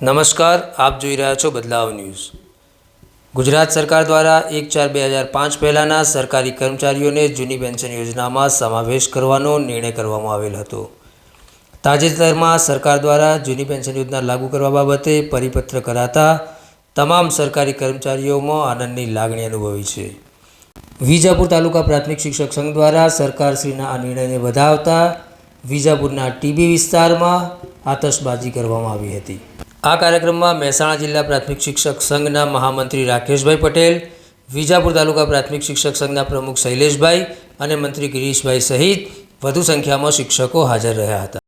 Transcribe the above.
નમસ્કાર, આપ જોઈ રહ્યા છો બદલાવ ન્યૂઝ. ગુજરાત સરકાર દ્વારા એક ચાર બે હજાર પાંચ પહેલાંના સરકારી કર્મચારીઓને જૂની પેન્શન યોજનામાં સમાવેશ કરવાનો નિર્ણય કરવામાં આવેલ હતો. તાજેતરમાં સરકાર દ્વારા જૂની પેન્શન યોજના લાગુ કરવા બાબતે પરિપત્ર કરાતા તમામ સરકારી કર્મચારીઓમાં આનંદની લાગણી અનુભવી છે. વિજાપુર તાલુકા પ્રાથમિક શિક્ષક સંઘ દ્વારા સરકારશ્રીના આ નિર્ણયને વધાવતા વિજાપુરના ટીબી વિસ્તારમાં આતશબાજી કરવામાં આવી હતી. આ કાર્યક્રમમાં મહેસાણા જિલ્લા પ્રાથમિક શિક્ષક સંઘના મહામંત્રી રાકેશભાઈ પટેલ, વિજાપુર તાલુકા પ્રાથમિક શિક્ષક સંઘના પ્રમુખ શૈલેષભાઈ અને મંત્રી ગિરીશભાઈ સહિત વધુ સંખ્યામાં શિક્ષકો હાજર રહ્યા હતા.